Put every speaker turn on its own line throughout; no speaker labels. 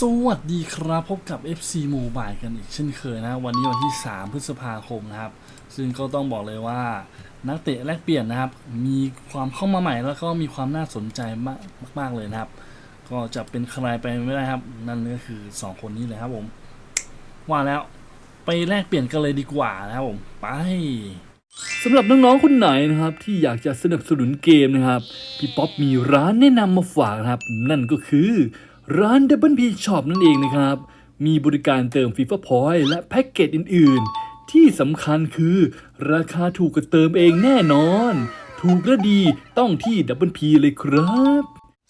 สวัสดีครับ พบกับ FC Mobile กันอีกเช่นเคยนะ วันนี้วันที่ 3 พฤษภาคมนะครับ ซึ่งก็ต้องบอกเลยว่า นักเตะแลกเปลี่ยนนะครับ มีความเข้ามาใหม่แล้วก็มีความน่าสนใจมากมากเลยนะครับ ก็จะเป็นใครไปไม่ได้ครับ นั่นก็คือ 2 คนนี้เลยครับผม ว่าแล้วไปแลกเปลี่ยนกันเลยดีกว่านะครับผม ไป
สำหรับน้องๆคนไหนนะครับ ที่อยากจะสนับสนุนเกมนะครับ พี่ป๊อปมีร้านแนะนำมาฝากนะครับ นั่นก็คือ ร้าน Double P Shop นั่นเองนะครับ มีบริการเติม FIFA Point และแพ็กเกจอื่น ๆ ที่สำคัญคือราคาถูกกว่าเติมเองแน่นอน ถูกและดีต้องที่ Double P เลยครับ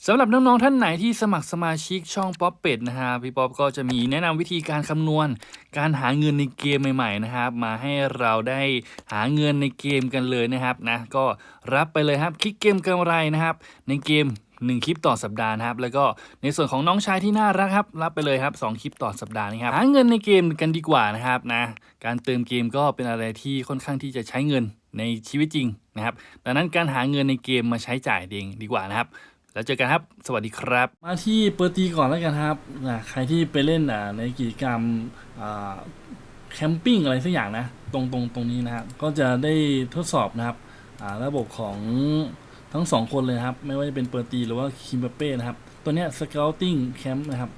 สำหรับน้องๆท่านไหนที่สมัครสมาชิกช่องป๊อปเป็ดนะฮะพี่ป๊อปก็จะมีแนะนำวิธีการคำนวณ การหาเงินในเกมใหม่ๆนะครับ มาให้เราได้หาเงินในเกมกันเลยนะครับนะก็รับไปเลยครับคลิกเกมกำไรนะครับ ในเกม 1 คลิปต่อสัปดาห์นะครับ แล้วก็ในส่วนของน้องชายที่น่ารักครับ รับไปเลยครับ 2 คลิปต่อสัปดาห์นี้ครับ หาเงินในเกมกันดีกว่านะครับนะ การเติมเกมก็เป็นอะไรที่ค่อนข้างที่จะใช้เงินในชีวิตจริงนะครับ ดังนั้นการหาเงินในเกมมาใช้จ่ายเองดีกว่านะครับ แล้วเจอกันครับ สวัสดีครับ มาที่เปอร์ตีก่อนแล้วกันครับนะใครที่ไปเล่นอ่าในกิจกรรมแคมปิ้งอะไรสักอย่างนะ ตรงตรงตรงนี้นะครับ ก็จะได้ทดสอบนะครับระบบของ ทั้งสองคนเลยนะครับ ไม่ว่าจะเป็นเปอร์ตีหรือว่าคิมเปเป้นะครับ ตัวเนี้ยสเกลติ้งแคมป์นะครับ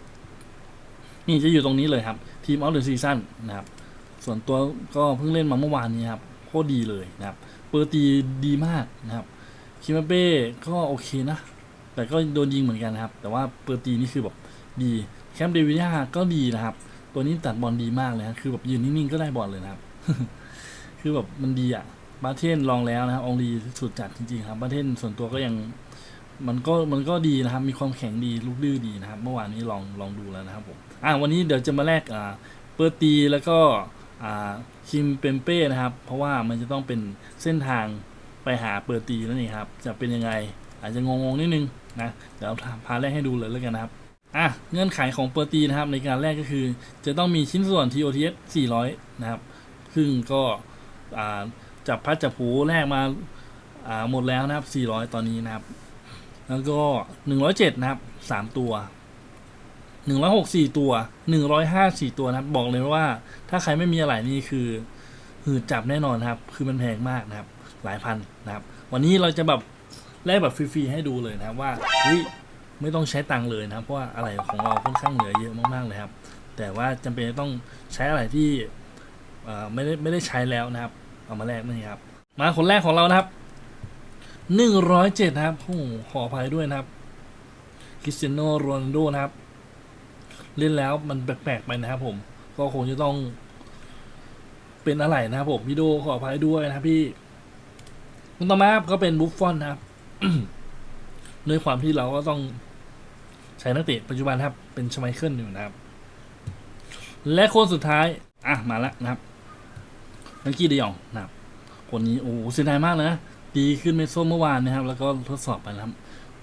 นี่จะอยู่ตรงนี้เลยครับทีมออฟเดอะซีซั่นนะครับ ส่วนตัวก็เพิ่งเล่นมาเมื่อวานนี้ครับโคตรดีเลยนะครับ เปอร์ตีดีมากนะครับ คิมเปเป้ก็โอเคนะ แต่ก็โดนยิงเหมือนกันนะครับ แต่ว่าเปอร์ตีนี่คือแบบดีแคมป์เดวิยาก็ดีนะครับ ตัวนี้ตัดบอลดีมากเลยนะคือแบบยืนนิ่งๆก็ได้บอลเลยนะครับ คือแบบมันดีอะ บาเทนลองแล้วนะครับองลีสุดจัดจริงๆครับบาเทนส่วนตัวก็ยังมันก็มันก็ดีนะครับ มีความแข็งดีลูกดื้อดีนะครับ เมื่อวานนี้ลองลองดูแล้วนะครับผมอะวันนี้เดี๋ยวจะมาแลกอ่าเปอร์ตีแล้วก็อ่าคิมเปมเป้นะครับ เพราะว่ามันจะต้องเป็นเส้นทางไปหาเปอร์ตีนั่นเองครับ จะเป็นยังไง อาจจะงงๆนิดนึงนะเดี๋ยวพาแรกให้ดูเลยแล้วกันนะครับอะเงื่อนไขของเปอร์ตีนะครับในการแรกก็คือ จะต้องมีชิ้นส่วน TOTS 400 นะครับซึ่งก็อ่า จับพัดจับผูแรกมาอ่าหมดแล้วนะครับ 400 ตอนนี้นะครับ แล้วก็ 107 นะครับ 3 ตัว 164 ตัว 154 ตัวนะครับ บอกเลยว่าถ้าใครไม่มีอะไรนี่คือ หืดจับแน่นอนครับ คือมันแพงมากนะครับ หลายพันนะครับ วันนี้เราจะแบบแลกแบบฟรีๆให้ดูเลยนะครับว่าเฮ้ยไม่ต้องใช้ตังค์เลยนะครับเพราะว่าอะไรของเราค่อนข้างเหลือเยอะมากๆเลยครับ แต่ว่าจำเป็นต้องใช้อะไรที่ไม่ได้ไม่ได้ใช้แล้วนะครับ เอามาแลกนี่ครับ มาคนแรกของเรานะครับหนึ่งร้อยเจ็ดนะครับโอ้โหขออภัยด้วยนะครับคริสเตียโนโรนัลโดนะครับ เล่นแล้วมันแปลกๆไปนะครับผม ก็คงจะต้อง เป็นอะไรนะครับผมพี่โดขออภัยด้วยนะครับพี่คนต่อมาครับก็เป็นบุฟฟอนนะครับด้วยความที่เราก็ต้องใช้นักเตะปัจจุบันครับ เป็นชไมเคิลอยู่นะครับ และคนสุดท้าย อะ มาแล้วนะครับ นักกี้เดยองนะครับคนนี้โอ้โหเสียดายมากนะดีขึ้นเมโซเมื่อวานนะครับ แล้วก็ทดสอบไปนะครับ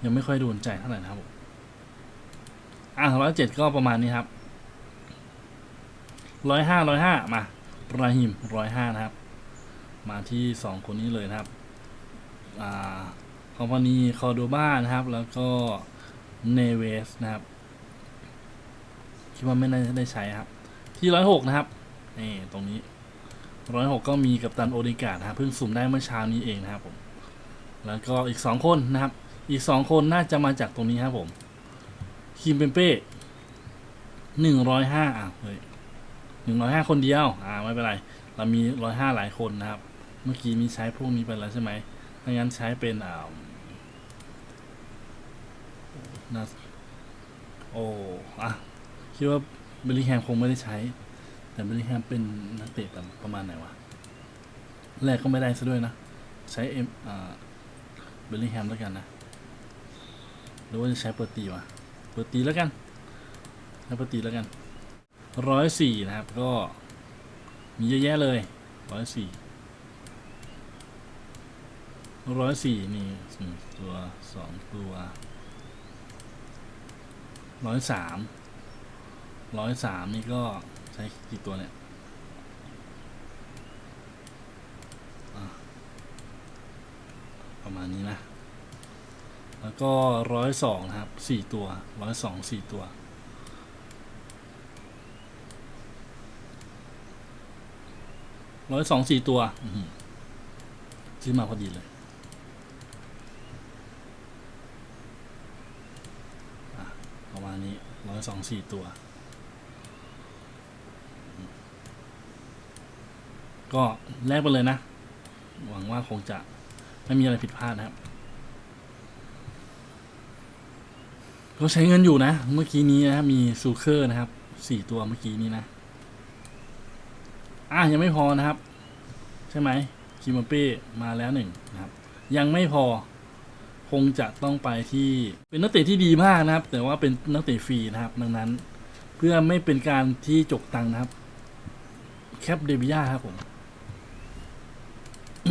ยังไม่ค่อยโดนใจเท่าไหร่นะครับอะร้อยเจ็ดก็ประมาณนี้ครับร้อยห้าร้อยห้ามาบราฮิมร้อยห้านะครับ มาที่สองคนนี้เลยนะครับอ่าคอมพานีคอร์โดบ้านะครับ แล้วก็เนเวสนะครับคิดว่าไม่น่าจะได้ใช้ครับ ที่ร้อยหกนะครับนี่ตรงนี้ ร้อยหกก็มีกับตันโอดิการ์ดนะครับเพิ่งสุ่มได้เมื่อเช้านี้เองนะครับผม แล้วก็อีกสองคนนะครับ อีกสองคนน่าจะมาจากตรงนี้ครับผมคิมเปมเป้หนึ่งร้อยห้าอะเฮ้ยหนึ่งร้อยห้าคนเดียว อ่าไม่เป็นไร เรามีร้อยห้าหลายคนนะครับ เมื่อกี้มีใช้พวกนี้ไปแล้วใช่ไหมถ้างั้นใช้เป็นอ่านาโอ้อะคิดว่าเบลลิแฮมคงไม่ได้ใช้ แต่เบลลิงแฮมเป็นนักเตะแบบประมาณไหนวะ แรกก็ไม่ได้ซะด้วยนะ ใช้เอ็มอ่าเบลลิงแฮมแล้วกันนะ หรือว่าจะใช้เปอร์ตีวะ เปอร์ตีแล้วกันใช้เปอร์ตีแล้วกันร้อยสี่นะครับ ก็มีเยอะแยะเลยร้อยสี่ร้อยสี่นี่หนึ่งตัวสองตัวร้อยสามร้อยสามนี่ก็ ใช้กี่ตัวเนี่ยประมาณนี้นะ แล้วก็ร้อยสองครับสี่ตัวร้อยสองสี่ตัว ร้อยสองสี่ตัวซื้อมาพอดีเลยประมาณนี้ร้อยสองสี่ตัว ก็แลกไปเลยนะ หวังว่าคงจะไม่มีอะไรผิดพลาดนะครับ ก็ใช้เงินอยู่นะ เมื่อกี้นี้นะมีซูเคอร์นะครับสี่ตัวเมื่อกี้นี้นะ อะยังไม่พอนะครับ ใช่ไหมคิมเป้มาแล้วหนึ่งนะครับ ยังไม่พอคงจะต้องไปที่เป็นนักเตะที่ดีมากนะครับ แต่ว่าเป็นนักเตะฟรีนะครับ ดังนั้น เพื่อไม่เป็นการที่จกตังค์นะครับ แคปเดบิยาครับผม เป็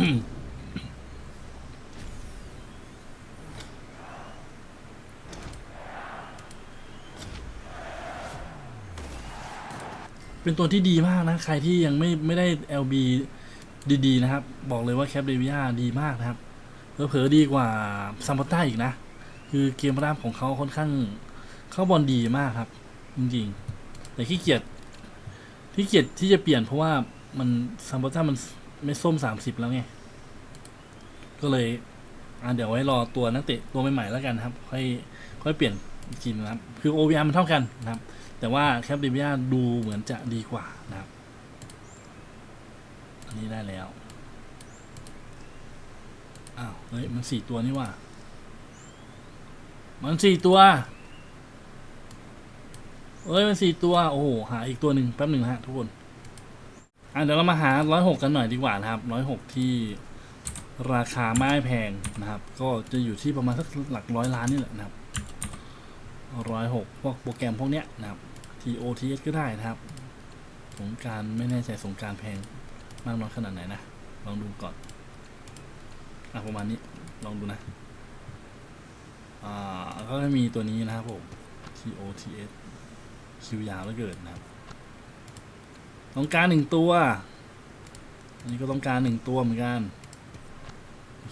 นตัวที่ดีมากนะ ใครที่ยังไม่ไม่ได้ LB ดีๆ นะครับ บอกเลยว่าแคปเดวิยาดีมากนะครับเผลอๆดีกว่าซัมปต้าอีกนะ คือเกมรับของเขาค่อนข้างเข้าบอลดีมากครับ จริงๆ แต่ขี้เกียจขี้เกียจที่จะเปลี่ยนเพราะว่ามันซัมปต้ามัน ไม่ส้มสามสิบแล้วไง ก็เลย อะเดี๋ยวไว้รอตัวนักเตะตัวใหม่ๆแล้วกันครับ ค่อยค่อยเปลี่ยนอีกทีนะครับ คือโอ OVR มันเท่ากันนะครับ แต่ว่าแคปเดวิยาดูเหมือนจะดีกว่านะครับ อันนี้ได้แล้ว อ้าว เฮ้ย มันสี่ตัวนี่ว่า มันสี่ตัวเอ้ย มันสี่ตัว โอ้โห หาอีกตัวหนึ่งแป๊บหนึ่งนะฮะทุกคน อะเดี๋ยวเรามาหาร้อยหกกันหน่อยดีกว่านะครับร้อยหกที่ราคาไม่แพงนะครับ ก็จะอยู่ที่ประมาณสักหลักร้อยล้านนี่แหละนะครับร้อยหกพวกโปรแกรมพวกเนี้ยนะครับ TOTS ก็ได้นะครับ สงการไม่แน่ใจสงการแพงมากน้อยขนาดไหนนะ ลองดูก่อน อะประมาณนี้ ลองดูนะ อ่า ก็จะมีตัวนี้นะครับผม TOTS คิวยาวแล้วเกินนะครับ ต้องการหนึ่งตัว อันนี้ก็ต้องการหนึ่งตัวเหมือนกัน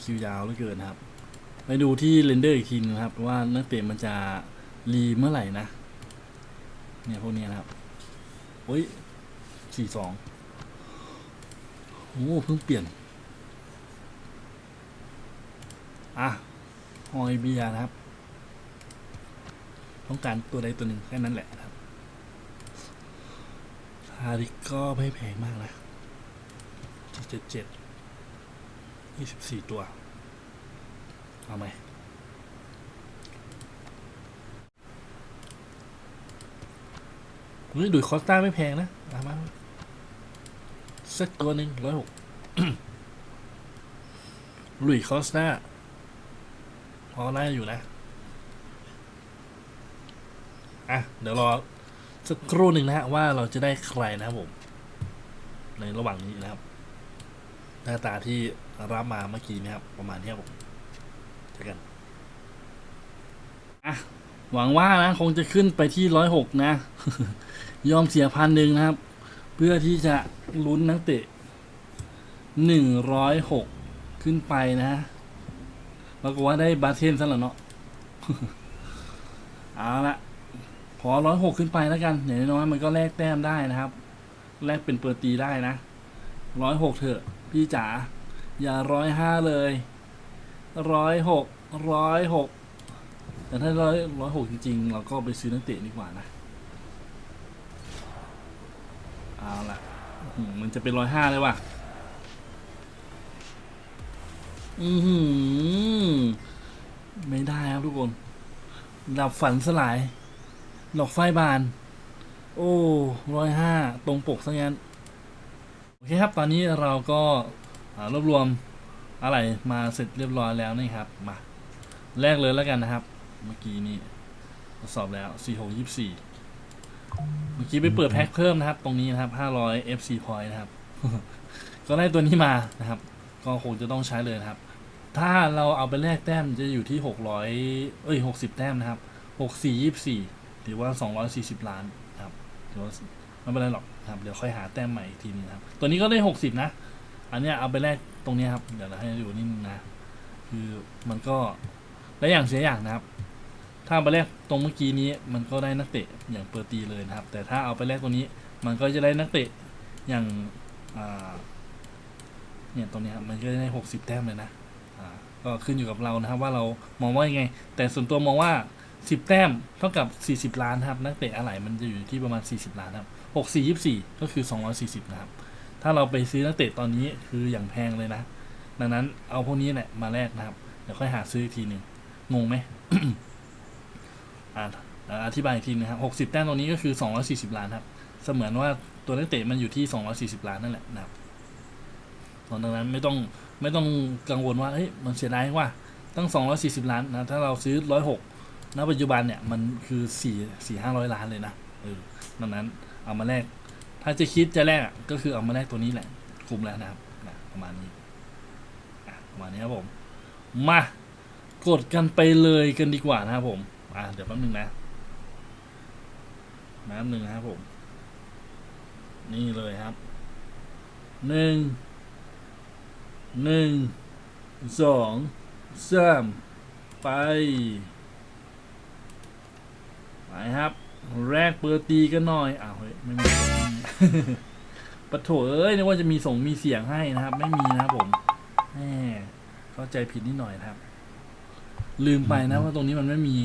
คิวยาวแล้วเกินครับ ไปดูที่เรนเดอร์อีกทีนึงนะครับ ว่านักเตะมันจะรีเมื่อไหร่นะ เนี่ยพวกนี้นะครับโอ้ยสี่สองโอ้เพิ่งเปลี่ยน อะฮอยเบียนะครับ ต้องการตัวใดตัวหนึ่งแค่นั้นแหละาริกก็ไม่แพงมากนะเจ็ดเจ็ดยี่สิบสี่ตัว เอาไหมเฮ้ยดุยคอสต้าไม่แพงนะเอามาสักตัวหนึ่งร้อยหกลุยคอสต้าพอได้อยู่นะ อะ เดี๋ยวรอ สักครู่หนึ่งนะฮะว่าเราจะได้ใครนะครับผม ในระหว่างนี้นะครับ หน้าตาที่รับมาเมื่อกี้นะครับ ประมาณนี้ครับผมเจอกันอะหวังว่านะ คงจะขึ้นไปที่ร้อยหกนะ ยอมเสียพันหนึ่งนะครับ เพื่อที่จะลุ้นนักเตะหนึ่งร้อยหกขึ้นไปนะปรากฏว่าได้บาเทนซะแล้วเนาะเอาละ อร้อยหกขึ้นไปแล้วกันอย่างน้อยมันก็แลกแต้มได้นะครับ แลกเป็นเปอร์ตีได้นะร้อยหกเถอะ พี่จ๋าอย่าร้อยห้าเลยร้อยหกร้อยหกแต่ถ้าร้อยร้อยหกจริง ๆ เราก็ไปซื้อนักเตะดีกว่านะเอาละมันจะเป็นร้อยห้าเลยว่ะอือหือไม่ได้ครับทุกคนดับฝันสลาย ดอกไฟบาน โอ้ร้อยห้าตรงปกซะงั้น โอเคครับ ตอนนี้เราก็รวบรวมอะไรมาเสร็จเรียบร้อยแล้วนี่ครับ มาแรกเลยแล้วกันนะครับ เมื่อกี้นี้ทดสอบแล้ว 4 6 24 เมื่อกี้ไปเปิดแพ็คเพิ่มนะครับ ตรงนี้นะครับ 500 FC point นะครับ ก็ได้ตัวนี้มานะครับ ก็คงจะต้องใช้เลยนะครับ ถ้าเราเอาไปแลกแต้มจะอยู่ที่ 600 เอ้ย 60 แต้มนะครับ 64 24หรือว่า 240 ล้านครับเดี๋ยวไม่เป็นไรหรอกครับเดี๋ยวค่อยหาแต้มใหม่อีกทีนึงครับ ตัวนี้ก็ได้ 60 นะ อันเนี้ยเอาไปแลกตรงนี้ครับ เดี๋ยวเราให้ดูนิดนึงนะ คือมันก็ได้อย่างเสียอย่างนะครับ ถ้าไปแลกตรงเมื่อกี้นี้มันก็ได้นักเตะอย่างเปอร์ตีเลยนะครับ แต่ถ้าเอาไปแลกตรงนี้มันก็จะได้นักเตะอย่างเนี่ยตรงนี้ยมันก็ได้หกสิบแต้มเลยนะ ก็ขึ้นอยู่กับเรานะครับว่าเรามองว่ายังไง แต่ส่วนตัวมองว่า สิบแต้มเท่ากับสี่สิบล้านครับ นักเตะอะไรมันจะอยู่ที่ประมาณสี่สิบล้านครับหกสี่ยี่สี่ก็คือสองร้อยสี่สิบนะครับ ถ้าเราไปซื้อนักเตะตอนนี้คืออย่างแพงเลยนะ ดังนั้นเอาพวกนี้แหละมาแลกนะครับ เดี๋ยวค่อยหาซื้ออีกทีหนึ่งงงไหมอ่าอธิบายอีกทีนะครับหกสิบแต้มตรงนี้ก็คือสองร้อยสี่สิบล้านครับ เสมือนว่าตัวนักเตะมันอยู่ที่สองร้อยสี่สิบล้านนั่นแหละนะครับดังนั้นไม่ต้องไม่ต้องกังวลว่าเฮ้ยมันเสียดายว่าตั้งสองร้อยสี่สิบล้านนะ ถ้าเราซื้อร้อยหก ณปัจจุบันเนี่ยมันคือสี่สี่ห้าร้อยล้านเลยนะเออดังนั้นเอามาแลกถ้าจะคิดจะแลกก็คือเอามาแลกตัวนี้แหละคุ้มแล้วนะครับนะประมาณนี้ประมาณนี้ครับผมมากดกันไปเลยกันดีกว่านะครับผมอะเดี๋ยวแป๊บนึงนะแป๊บนึงนะครับผม นี่เลยครับหนึ่งหนึ่งสองสามไป ครับ แรกเปิดตีกันหน่อยอ้าวเฮ้ยไม่มีปะโถเอ้ยนึกว่าจะมีส่งมีเสียงให้นะครับ ไม่มีนะครับผมแหมเข้าใจผิดนิดหน่อยนะครับ ลืมไปนะว่าตรงนี้มันไม่มี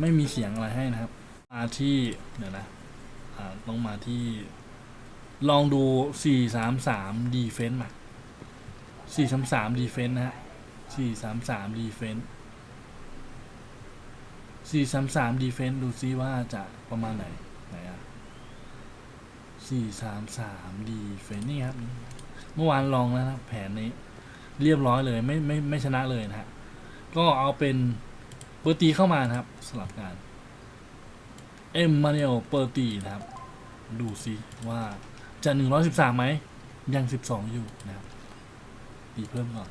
ไม่มีเสียงอะไรให้นะครับมาที่เดี๋ยวนะอ่าต้องมาที่ ลองดู 433 defense มา433 defense นะฮะ433 defense 433 defense ดูซิว่าจะประมาณไหนไหนอะ433 defense นี่ครับ เมื่อวานลองแล้วนะแผนนี้ เรียบร้อยเลยไม่ไม่ไม่ชนะเลยนะฮะ ก็เอาเป็นเปอร์ตีเข้ามานะครับสลับกันเอ็มมาเนลเปอร์ตีนะครับ ดูซิว่าจะ113ไหมยัง12อยู่นะครับตีเพิ่มก่อน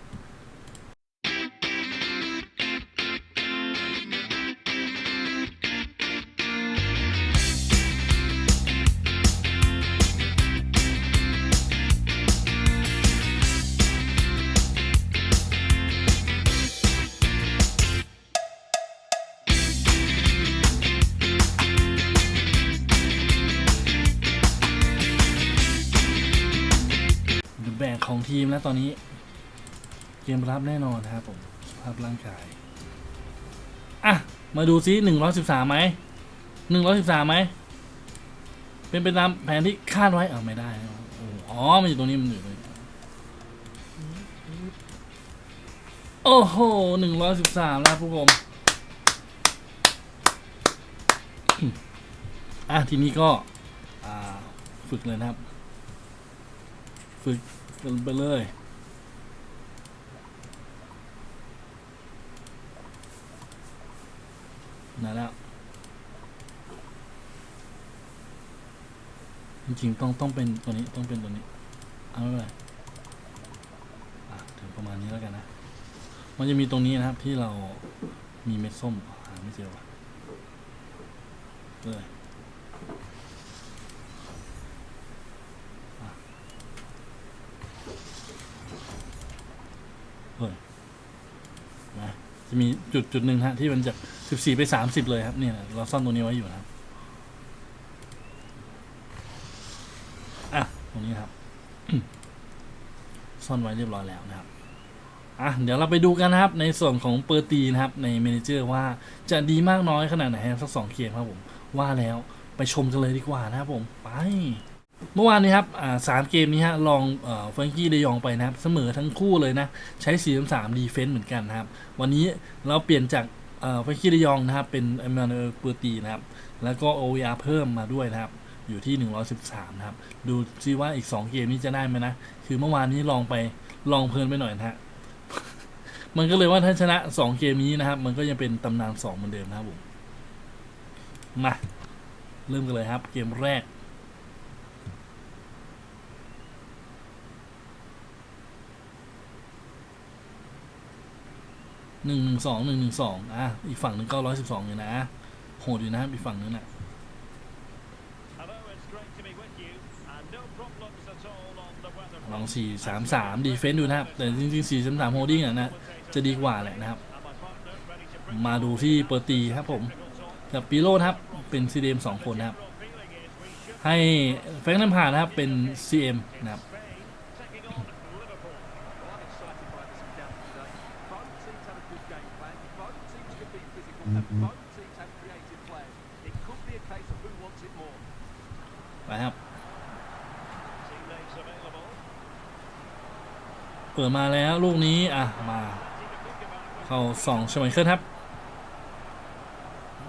ทีมแล้วตอนนี้ เกมรับแน่นอนนะครับผมสภาพร่างกาย อะ มาดูซิหนึ่งร้อยสิบสามไหมหนึ่งร้อยสิบสามไหม เป็นไปตามแผนที่คาดไว้เอาไม่ได้โอ้โหอ๋อ มันอยู่ตรงนี้มันอยู่ตรงนี้โอ้โหหนึ่งร้อยสิบสามแล้วผู้ชมอะทีนี้ก็ฝึกเลยนะครับ ฝึก กันไปเลยนั่นแล้ว จริงๆ ต้อง ต้องเป็นตัวนี้ ต้องเป็นตัวนี้ เอาไม่เป็นไรอะถึงประมาณนี้แล้วกันนะ มันจะมีตรงนี้นะครับที่เรามีเม็ดส้มหาไม่เจอว่ะเลย เฮ้ยนะ จะมีจุดจุดหนึ่งฮะที่มันจากสิบสี่ไปสามสิบเลยครับเนี่ยเราซ่อนตรงนี้ไว้อยู่นะครับอะตรงนี้ครับซ่อนไว้เรียบร้อยแล้วนะครับอะเดี๋ยวเราไปดูกันนะครับ ในส่วนของเปอร์ตีนะครับในเมนเจอร์ว่าจะดีมากน้อยขนาดไหนครับสักสองเกมครับผม ว่าแล้วไปชมกันเลยดีกว่านะครับผม ไป เมื่อวานนี้ครับสามเกมนี้ฮะ ลองเฟรงกี้เดยองไปนะครับ เสมอทั้งคู่เลยนะ ใช้4 3 3ดีเฟนต์เหมือนกันนะครับ วันนี้เราเปลี่ยนจากเฟรงกี้เดยองนะครับ เป็นเอมานูเอลเปอร์ตีนะครับ แล้วก็ OVR เพิ่มมาด้วยนะครับ อยู่ที่ 113 นะครับ ดูซิว่าอีก 2 เกมนี้จะได้ไหมนะ คือเมื่อวานนี้ลองไป ลองเพลินไปหน่อยนะฮะ มันก็เลยว่าถ้าชนะ 2 เกมนี้นะครับ มันก็ยังเป็นตำนาน 2 เหมือนเดิมนะครับผม มา เริ่มกันเลยครับ เกมแรก หนึ่งหนึ่งสองหนึ่งหนึ่งสองอะอีกฝั่งหนึ่งก็ร้อยสิบสองอยู่นะโหดอยู่นะครับอีกฝั่งนึงน่ะ
Hello, it's great to be with you, and no problems at all on the weather
ลอง
front.
สี่สามสามดีเฟนต์ดูนะครับ แต่จริงๆสี่สามสามโฮดดิ้งอะนะ จะดีกว่าแหละนะครับ
And my partner ready to bring
มาดูที่เปอร์ตีครับผมกับปีโรนะครับ เป็นซีเดมสองคนนะครับ
feeling is we should
ให้แฟรงค์น้ำผ่านนะครับ เป็น CM นะครับ ไปครับ
Teammates available.
เปิดมาแล้วลูกนี้ อะ มา เข้าสองชมัยเคิลครับ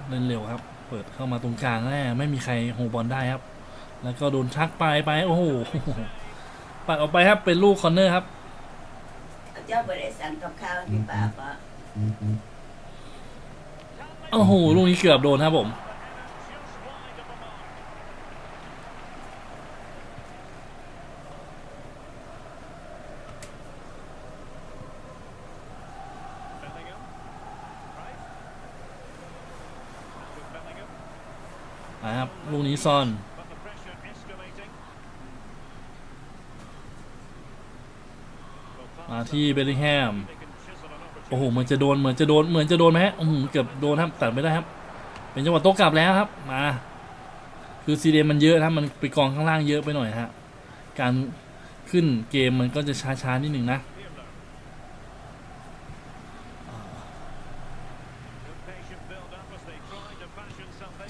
เล่นเร็วครับ เปิดเข้ามาตรงกลางแน่ไม่มีใครโฮบอลได้ครับ แล้วก็โดนชักไปไปโอ้โหปัดออกไปครับเป็นลูกคอร์เนอร์ครับ
เจ้าบริษัทกับข้าวที่ป่าปะ
โอ้โหลูกนี้เกือบโดนครับผมนะครับลูกนี้ซ่อนมาที่เบลลิงแฮม อ้โหเหมือนจะโดนเหมือนจะโดนเหมือนจะโดนไหมฮะอือหือเกือบโดนครับตัดไม่ได้ครับ เป็นจังหวะโต้กลับแล้วครับมา คือซีเดมันเยอะนะมันไปกองข้างล่างเยอะไปหน่อยฮะการขึ้นเกมมันก็จะช้าๆนิดหนึ่งนะ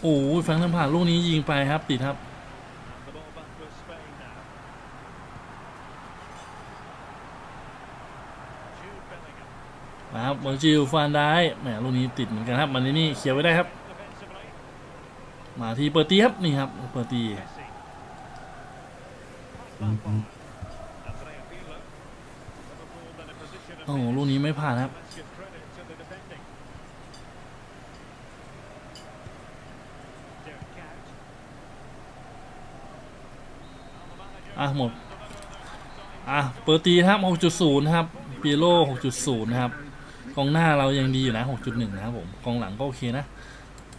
โอ้ยแฟรงค์ทำผ่านลูกนี้ยิงไปครับติดครับ
And the ball back with Spain now. Jude Bellingham.
นะครับเมอร์ จิลฟานได้แหมลูกนี้ติดเหมือนกันครับมันนี่เขียวไว้ได้ครับ มาทีเปิดตีครับนี่ครับเปิดตีโอ้ลูกนี้ไม่ผ่านครับอะหมดอะเปิดตีครับ 6.0 ครับปีโร่6.0 นะครับ กองหน้าเรายังดีอยู่นะ6.1นะครับผมกองหลังก็โอเคนะ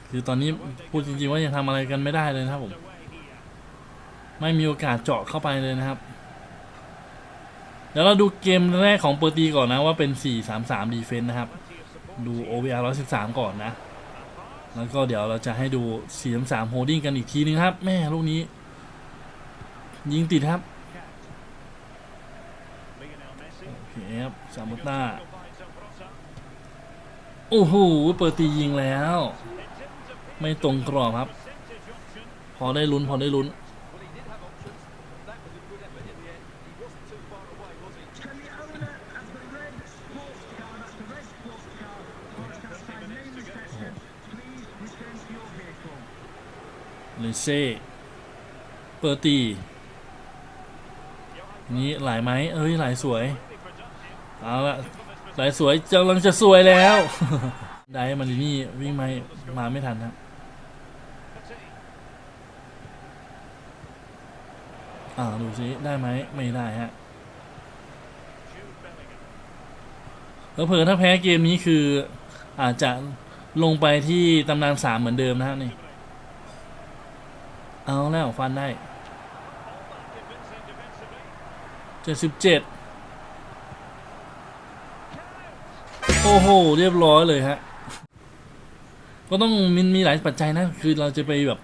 คือตอนนี้พูดจริงๆว่ายังทำอะไรกันไม่ได้เลยนะครับผม ไม่มีโอกาสเจาะเข้าไปเลยนะครับเดี๋ยวเราดูเกมแรกของเปอร์ตีก่อนนะว่าเป็น 4-3-3 ดีเฟนต์นะครับ ดู OVR 113 ก่อนนะ แล้วก็เดี๋ยวเราจะให้ดู 4-3โฮดดิ้งกันอีกทีนึงครับ แม่ลูกนี้ ยิงติดครับ โอเคครับซามุต้า โอ้โหเปิดตียิงแล้ว ไม่ตรงกรอบครับ พอได้ลุ้นพอได้ลุ้น เลเซ่เปิดตี นี้หลายไหมเอ้ยหลายสวย เอาละ ไหลสวยกำลังจะสวยแล้ว ได้มันนี่วิ่งมามาไม่ทันครับอ่าดูสิได้ไหมไม่ได้ฮะแล้วเผลอถ้าแพ้เกมนี้คืออาจจะลงไปที่ตำนานสามเหมือนเดิมนะฮะนี่ เอาแล้วฟันได้เจ็ดสิบเจ็ดโอ้โห เรียบร้อยเลยฮะ ก็ต้องมันมีหลายปัจจัยนะ คือเราจะไปแบบ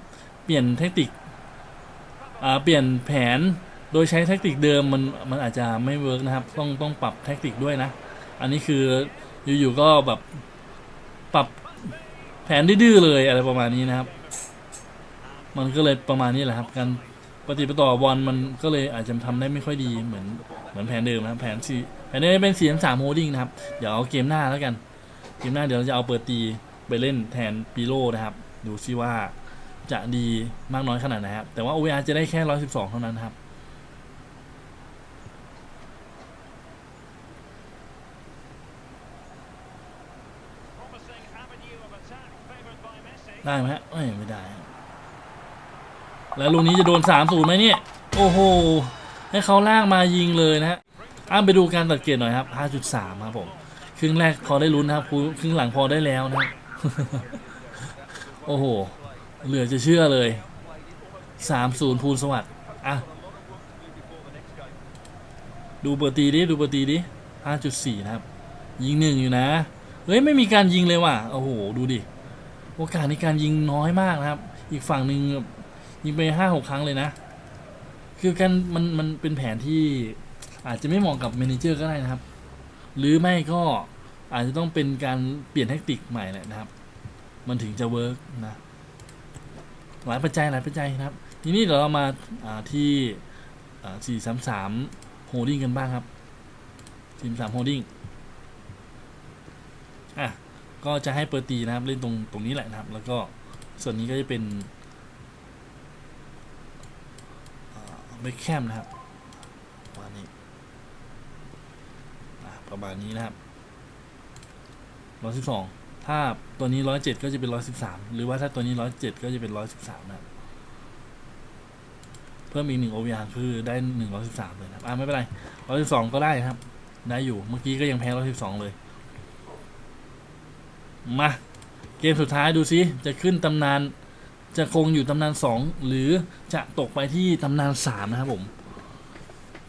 เปลี่ยนแทคติกอ่าเปลี่ยนแผนโดยใช้แทคติกเดิมมันมันอาจจะไม่เวิร์กนะครับ ต้องต้องปรับแทคติกด้วยนะ อันนี้คืออยู่ๆก็แบบปรับแผนดื้อๆเลยอะไรประมาณนี้นะครับ มันก็เลยประมาณนี้แหละครับ การปฏิปต่อบอลมันก็เลยอาจจะทำได้ไม่ค่อยดีเหมือนเหมือนแผนเดิมนะครับแผนสี่ แผนนี้เป็นสี่สามโฮดิ้งนะครับ เดี๋ยวเอาเกมหน้าแล้วกัน เกมหน้าเดี๋ยวเราจะเอาเปิดตีไปเล่นแทนปีโลนะครับ ดูซิว่าจะดีมากน้อยขนาดไหนครับ แต่ว่า OVR จะได้แค่112เท่านั้นครับได้ไหมฮะไม่ได้ แล้วลูกนี้จะโดน3 0ไหมเนี่ย โอ้โห ให้เขาลากมายิงเลยนะฮะ อ้ามไปดูการตัดเกรดหน่อยครับ 5.3 ครับผม ครึ่งแรกพอได้ลุ้นนะครับ ครึ่งหลังพอได้แล้วนะ โอ้โห เหลือจะเชื่อเลย 3-0 ภูลสวัสดิ์อะ ดูเปิดตีดิ ดูเปิดตีดิ 5.4 นะครับ ยิงหนึ่งอยู่นะ เฮ้ย ไม่มีการยิงเลยว่ะ โอ้โห ดูดิ โอกาสในการยิงน้อยมากนะครับ อีกฝั่งหนึ่งยิงไปห้าหกครั้งเลยนะ คือการมันมันเป็นแผนที่ อาจจะไม่เหมาะกับเมนเจอร์ก็ได้นะครับ หรือไม่ก็อาจจะต้องเป็นการเปลี่ยนแทคติกใหม่แหละนะครับ มันถึงจะเวิร์กนะหลายปัจจัยหลายปัจจัยนะครับ ทีนี้เดี๋ยวเรามาาที่สี่สามสามโฮดดิ้งกันบ้างครับสี่สามโฮดดิ้งอะก็จะให้เปอร์ตีนะครับ เล่นตรงตรงนี้แหละนะครับ แล้วก็ส่วนนี้ก็จะเป็นเบคแคมนะครับประมาณนี้อะ ประมาณนี้นะครับร้อยสิบสองถ้าตัวนี้ร้อยเจ็ดก็จะเป็นร้อยสิบสามหรือว่าถ้าตัวนี้ร้อยเจ็ดก็จะเป็นร้อยสิบสามนะครับเพิ่มอีกหนึ่ง OVR คือได้หนึ่งร้อยสิบสามเลยนะครับอ่าไม่เป็นไรร้อยสิบสองก็ได้ครับ ได้อยู่เมื่อกี้ก็ยังแพ้ร้อยสิบสองเลย มา เกมสุดท้ายดูซิจะขึ้นตำนานจะคงอยู่ตำนานสองหรือจะตกไปที่ตำนานสามนะครับผม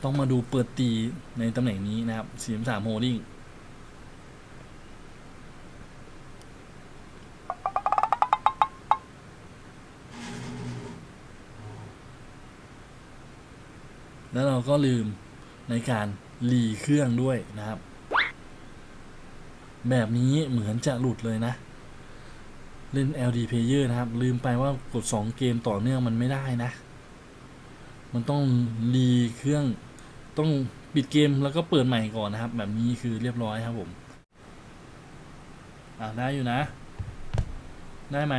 ต้องมาดูเปิดตีในตำแหน่งนี้นะครับสี่สามโฮดิ้งแล้วเราก็ลืมในการรีเครื่องด้วยนะครับ แบบนี้เหมือนจะหลุดเลยนะ เล่น LD Player นะครับ ลืมไปว่ากด 2 เกมต่อเนื่องมันไม่ได้นะ มันต้องรีเครื่อง ต้องปิดเกมแล้วก็เปิดใหม่ก่อนนะครับ แบบนี้คือเรียบร้อยครับผม อ่าได้อยู่นะ ได้ไหม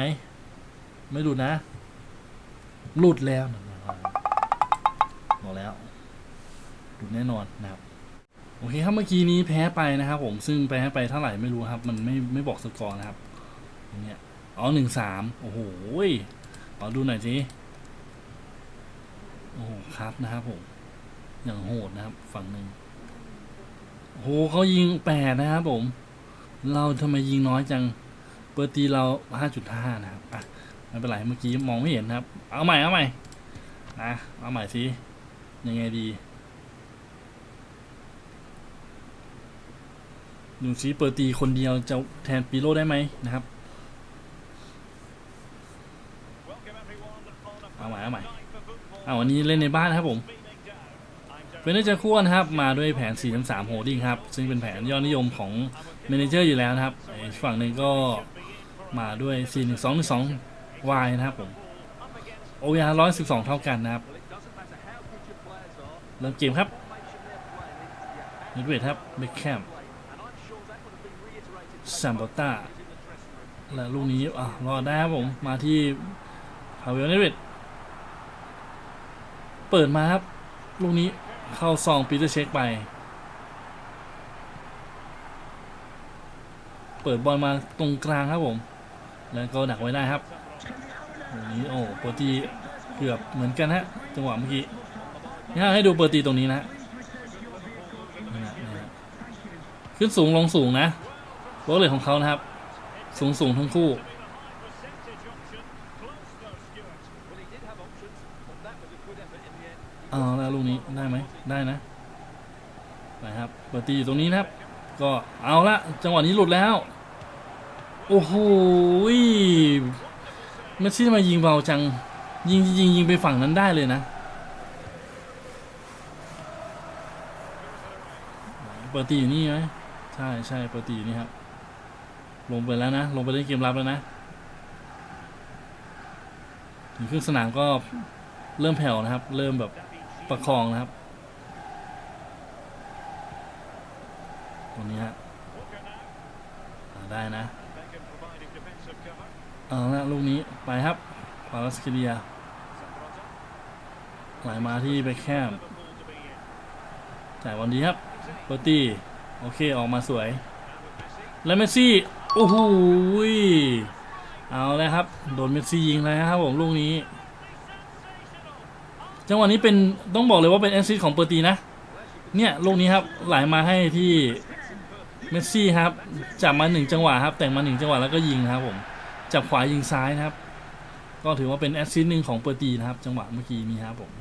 ไม่หลุดนะ หลุดแล้วบอกแล้ว หลุดแน่นอนนะครับ โอเคครับเมื่อกี้นี้แพ้ไปนะครับผม ซึ่งแพ้ไปเท่าไหร่ไม่รู้ครับ มันไม่ไม่บอกสกอร์นะครับตรงเนี้ยอ๋อหนึ่งสามโอ้โหขอดูหน่อยสิ โอ้โหครับนะครับผม อย่างโหดนะครับ ฝั่งหนึ่งโหเขายิงแปดนะครับผม เราทำไมยิงน้อยจัง เปิดตีเราห้าจุดห้านะครับอะไม่เป็นไรเมื่อกี้มองไม่เห็นนะครับ เอาใหม่เอาใหม่นะเอาใหม่สิยังไงดีดูซิเปิดตีคนเดียวจะแทนปีโร่ได้ไหมนะครับ เอาใหม่เอาใหม่เอาวันนี้เล่นในบ้านนะครับผม เฟอร์นิเจอร์คู่นะครับมาด้วยแผนสามโฮดดิ้งครับ ซึ่งเป็นแผนยอดนิยมของเมนเจอร์อยู่แล้วนะครับฝั่งหนึ่งก็มาด้วย 4 1 2 2 y นะครับผมโอเวอร์ร้อยสิบ
สองเท่ากันนะครับ
เริ่มเกมครับนิดเวทครับเบคแคมซมบอต้าและลูกนี้อะรอได้ครับผม มาที่พาวเวลนิดเวทเปิดมาครับ ลูกนี้ เข้าซองปีเตอร์เช็คไป เปิดบอลมาตรงกลางครับผม แล้วก็ดักไว้ได้ครับลูกนี้โอ้เปิดตีเกือบเหมือนกันฮะจังหวะเมื่อกี้นี่ให้ดูเปิดตีตรงนี้นะฮะขึ้นสูงลงสูงนะโรลเลยของเขานะครับ สูงสูงทั้งคู่ ลูกนี้ได้ไหมได้นะไปครับเปิดตีอยู่ตรงนี้นะครับ ก็เอาละจังหวะนี้หลุดแล้ว โอ้โหเมสซี่มายิงเบาจัง ยิงยิงยิงไปฝั่งนั้นได้เลยนะ เปิดตีอยู่นี่ไหมใช่ใช่เปิดตีอยู่นี่ครับ ลงไปแล้วนะ ลงไปเล่นเกมรับแล้วนะถึงครึ่งสนามก็เริ่มแผ่วนะครับ เริ่มแบบ ประคองนะครับ ตรงนี้ฮะได้นะเอาละลูกนี้ไปครับปาลัสเคเดียไหลมาที่เบคแคมจ่ายวันดีครับเบอร์ตี้โอเคออกมาสวย แล้วเมสซี่ โอ้โหเอาแล้วครับ โดนเมสซี่ยิงแล้วครับผมลูกนี้ จังหวะนี้เป็นต้องบอกเลยว่าเป็นแอสซิสต์ของเปอร์ตีนะ เนี่ยลูกนี้ครับไหลมาให้ที่เมสซี่ครับจับมาหนึ่งจังหวะครับ แต่งมาหนึ่งจังหวะแล้วก็ยิงครับผมจับขวายิงซ้ายนะครับ ก็ถือว่าเป็นแอสซิสต์หนึ่งของเปอร์ตีนะครับ จังหวะเมื่อกี้นี้ครับผม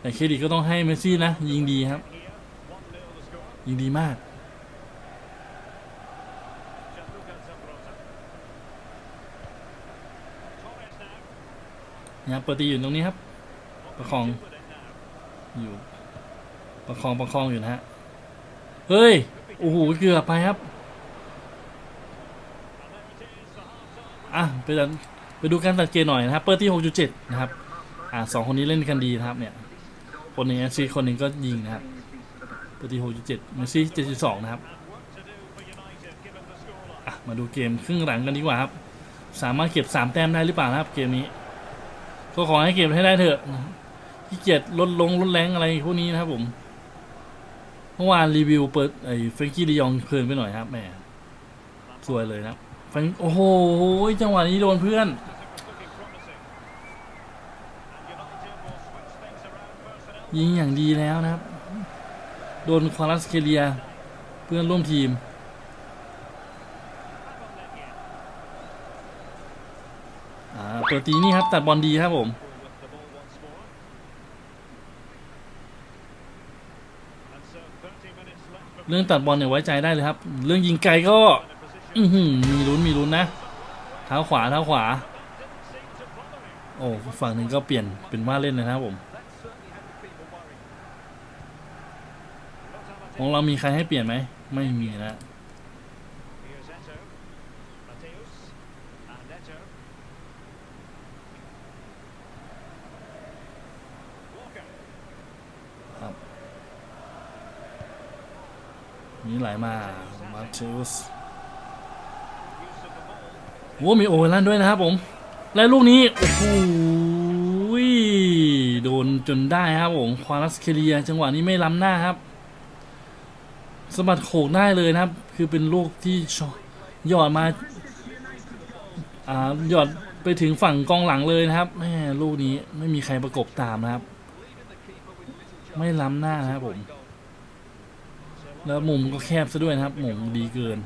แต่เครดิตก็ต้องให้เมสซี่นะ ยิงดีครับ ยิงดีมาก นะครับเปอร์ตีอยู่ตรงนี้ครับ ประคอง อยู่ ประคองประคองอยู่นะฮะ เฮ้ย โอ้โห เกือบไปครับ อะไปดูไปดูการตัดเกมหน่อยนะครับ เปิดที่ 6.7 นะครับ อะสองคนนี้เล่นกันดีนะครับ เนี่ย คนหนึ่งแอสซีคนหนึ่งก็ยิงนะครับ เปิดที่ 6.7เมสซี่7.2 นะครับ อะ มาดูเกมครึ่งหลังกันดีกว่าครับ สามารถเก็บ 3 แต้มได้หรือเปล่านะครับ เกมนี้ก็ขอให้เก็บให้ได้เถอะ ขี้เกียจลดลงลดแรงอะไรพวกนี้นะครับผม เมื่อวานรีวิวเปิดไอ้เฟรนกี้ดิยองเพลินไปหน่อยครับแหมสวยเลยนะแฟงโอ้โหจังหวะนี้โดนเพื่อน ยิงอย่างดีแล้วนะครับ โดนควาลัสเคเลีย เพื่อนร่วมทีมอ่าเปิดตีนี่ครับ ตัดบอลดีครับผม เรื่องตัดบอลเนี่ยไว้ใจได้เลยครับ เรื่องยิงไกลก็ อืมีลุ้นมีลุ้นนะ เท้าขวาเท้าขวา โอ้ฝั่งหนึ่งก็เปลี่ยนเป็นว่าเล่นเลยนะครับผม ของเรามีใครให้เปลี่ยนไหม ไม่มีนะ มีไหลามา มาเชลสโอ้มีโอเวอร์ลันด้วยนะครับผม และลูกนี้ โอ้โหโดนจนได้ครับผม ควาลัสเคเลีย จังหวะนี้ไม่ล้ำหน้าครับสะบัดโขกได้เลยนะครับ คือเป็นลูกที่หยอดมา อ่าหยอดไปถึงฝั่งกองหลังเลยนะครับแม่ลูกนี้ไม่มีใครประกบตามนะครับ ไม่ล้ำหน้านะครับผม แล้วมุมก็แคบซะด้วยนะครับ มุมดีเกิน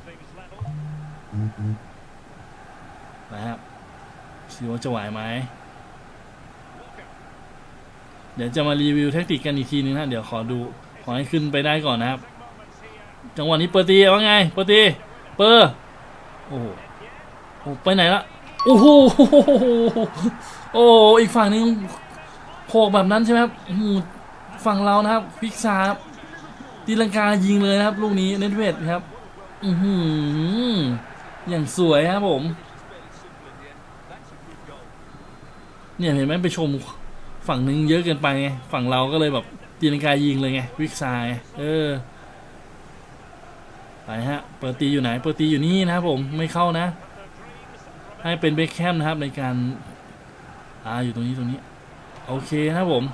นะครับสิว่าจะไหวไหม เดี๋ยวจะมารีวิวแทคติกกันอีกทีนึงนะ เดี๋ยวขอดู ขอให้ขึ้นไปได้ก่อนนะครับ จังหวะนี้เปิดตีว่าไง เปิดตี เปอร์ โอ้โหโอ้ไปไหนละ โอ้โห โอ้อีกฝั่งนึงโขกแบบนั้นใช่ไหมครับฝั่งเรานะครับพิกซาครับ ตีลังกายิงเลยนะครับ ลูกนี้เนตเวดครับ อือหืออย่างสวยครับผม เนี่ยเห็นไหมไปชมฝั่งนึงเยอะเกินไปไงฝั่งเราก็เลยแบบตีลังกายิงเลยไงวิกซายเออไปฮะเปิดตีอยู่ไหนเปิดตีอยู่นี่นะครับผมไม่เข้านะ ให้เป็นเบคแคมนะครับในการอ่าอยู่ตรงนี้ตรงนี้ โอเคนะครับผม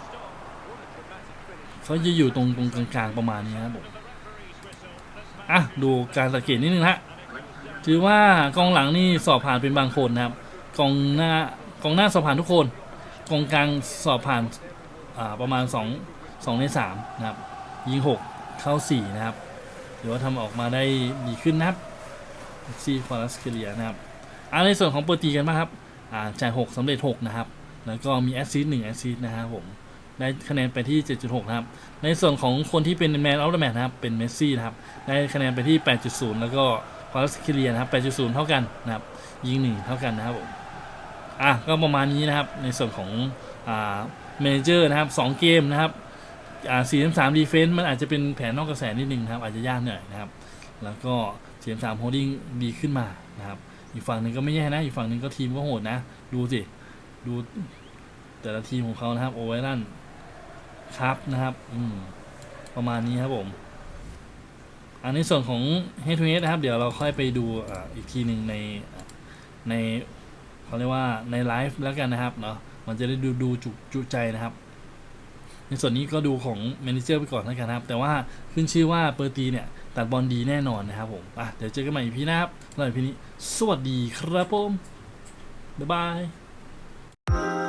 เขาจะอยู่ตรงตรงกลางๆประมาณนี้ครับผมอะดูการสังเกตนิดนึงนะฮะถือว่ากองหลังนี่สอบผ่านเป็นบางคนนะครับกองหน้ากองหน้าสอบผ่านทุกคนกองกลางสอบผ่านอ่าประมาณ2 2ใน3นะครับยิง 6 เข้า 4 นะครับถือว่าทำออกมาได้ดีขึ้นนะครับซีฟอรัสเคเลียนะครับอ่าในส่วนของเปรตีกันบ้างครับอ่าจ่าย 6สำเร็จ 6 นะครับ แล้วก็มีแอสซิสต์1แอสซิสต์นะครับผม ได้คะแนนไปที่ 7.6 นะครับ ในส่วนของคนที่เป็นแมนออฟเดอะแมตนะครับ เป็นเมสซี่นะครับ ได้คะแนนไปที่ 8.0 แล้วก็ฟอรัสเคเลียนะครับ 8.0 เท่ากันนะครับ ยิง1เท่ากันนะครับผม อะ ก็ประมาณนี้นะครับ ในส่วนของอ่าเมเจอร์นะครับ 2 เกมนะครับ อ่า4 3ดีเฟนส์มันอาจจะเป็นแผนนอกกระแสนิดนึงนะครับ อาจจะยากหน่อยนะครับ แล้วก็4 3โฮดดิ้งดีขึ้นมานะครับ อีกฝั่งหนึ่งก็ไม่แย่นะ อีกฝั่งหนึ่งก็ทีมก็โหดนะ ดูสิ ดูแต่ละทีมของเขานะครับ โอเวอร์ลัน ครับนะครับ อืม ประมาณนี้ครับผม อันในส่วนของ Head to Head นะครับ เดี๋ยวเราค่อยไปดูอีกทีหนึ่งในในเขาเรียกว่าในไลฟ์แล้วกันนะครับเนาะมันจะได้ดูดูจุจุใจนะครับ ในส่วนนี้ก็ดูของแมเนเจอร์ไปก่อนแล้วกันนะครับ แต่ว่าขึ้นชื่อว่าเปอร์ตีเนี่ย ตัดบอลดีแน่นอนนะครับผมอะเดี๋ยวเจอกันใหม่อีพีหน้าครับสำหรับอีพีนี้ สวัสดีครับผมบ๊ายบาย